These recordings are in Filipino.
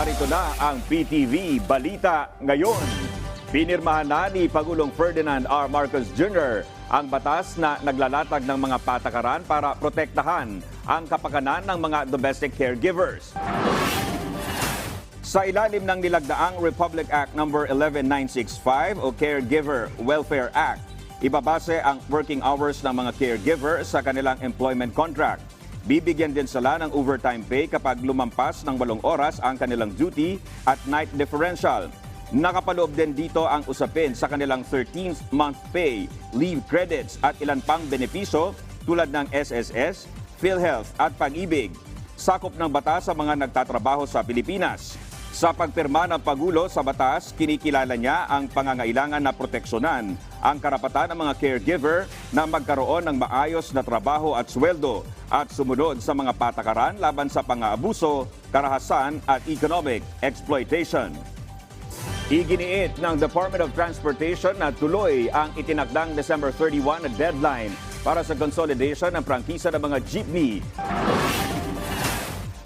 narito na ang PTV Balita ngayon. Pinirmahan na ni Pagulong Ferdinand R. Marcos Jr. ang batas na naglalatag ng mga patakaran para protektahan ang kapakanan ng mga domestic caregivers. Sa ilalim ng nilagdaang Republic Act No. 11965 o Caregiver Welfare Act, ibabase ang working hours ng mga caregiver sa kanilang employment contract. Bibigyan din sila ng overtime pay kapag lumampas ng walong oras ang kanilang duty at night differential. Nakapaloob din dito ang usapin sa kanilang 13th month pay, leave credits at ilan pang benepisyo tulad ng SSS, PhilHealth at Pag-ibig. Sakop ng batas sa mga nagtatrabaho sa Pilipinas. Sa pagpirma ng Pagulo sa batas, kinikilala niya ang pangangailangan na proteksyonan ang karapatan ng mga caregiver na magkaroon ng maayos na trabaho at sweldo at sumunod sa mga patakaran laban sa pang-aabuso, karahasan at economic exploitation. Iginiit ng Department of Transportation na tuloy ang itinakdang December 31 na deadline para sa consolidation ng prangkisa ng mga jeepney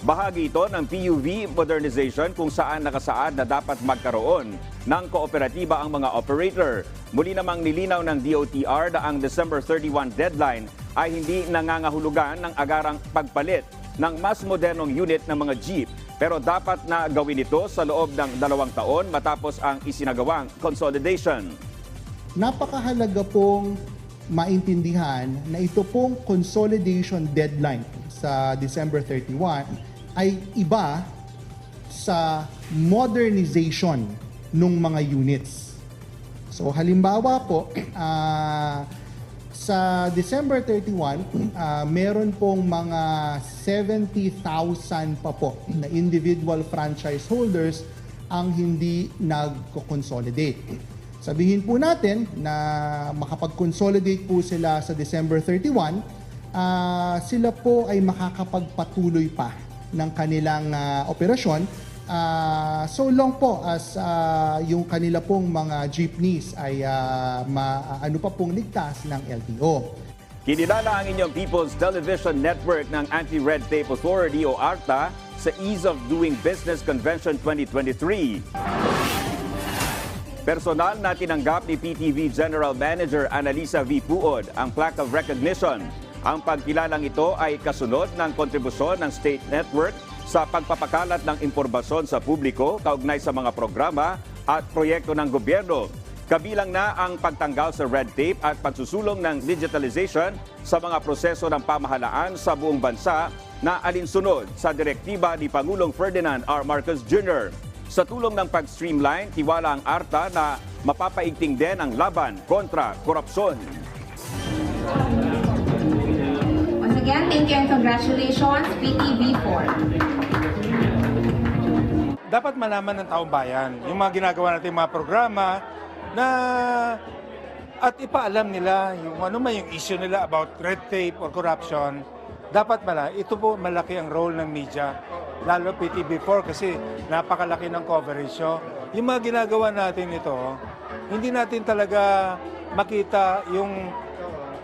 Bahagi ito ng PUV modernization kung saan nakasaad na dapat magkaroon ng kooperatiba ang mga operator. Muli namang nilinaw ng DOTR na ang December 31 deadline ay hindi nangangahulugan ng agarang pagpalit ng mas modernong unit ng mga jeep pero dapat na gawin ito sa loob ng dalawang taon matapos ang isinagawang consolidation. napakahalaga pong maintindihan na ito pong consolidation deadline sa December 31 ay iba sa modernization ng mga units. So halimbawa po, ah, sa December 31, ah, meron pong mga 70,000 pa po na individual franchise holders ang hindi nagko-consolidate. Sabihin po natin na makapag-consolidate po sila sa December 31, ah, sila po ay makakapagpatuloy pa ng kanilang ah, operasyon ah, so long po as ah, yung kanila pong mga jeepneys ay ah, ma- ano pa pong ligtas ng LTO. Kinilala ang inyong People's Television Network ng Anti-Red Tape Authority o ARTA sa Ease of Doing Business Convention 2023. Personal na tinanggap ni PTV General Manager Analisa V. Puod ang plaque of recognition. Ang pagkilalang ito ay kasunod ng kontribusyon ng state network sa pagpapakalat ng impormasyon sa publiko kaugnay sa mga programa at proyekto ng gobyerno. Kabilang na ang pagtanggal sa red tape at pagsusulong ng digitalization sa mga proseso ng pamahalaan sa buong bansa na alinsunod sa direktiba ni Pangulong Ferdinand R. Marcos Jr. Sa tulong ng pag-streamline, tiwala ang ARTA na mapapaigting din ang laban kontra korupsyon. Thank you and congratulations, PTV4. dapat malaman ng taong bayan yung mga ginagawa natin mga programa na at ipaalam nila yung ano man yung issue nila about red tape or corruption dapat mala ito po malaki ang role ng media lalo PTV4 kasi napakalaki ng coverage so yung mga ginagawa natin ito hindi natin talaga makita yung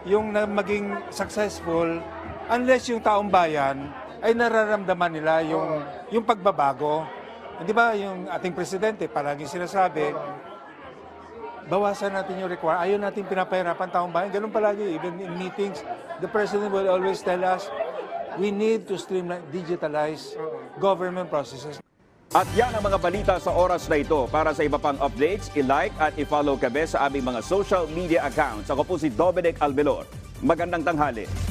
yung na maging successful unless yung taong bayan ay nararamdaman nila yung yung pagbabago. Di ba yung ating presidente palagi sinasabi, bawasan natin yung require. Ayaw natin pinapahirapan taong bayan. Ganun palagi, even in meetings, the president will always tell us, we need to streamline, digitalize government processes. At yan ang mga balita sa oras na ito. Para sa iba pang updates, i-like at i-follow kami sa aming mga social media accounts. Ako po si Dominic Albelor. Magandang tanghali.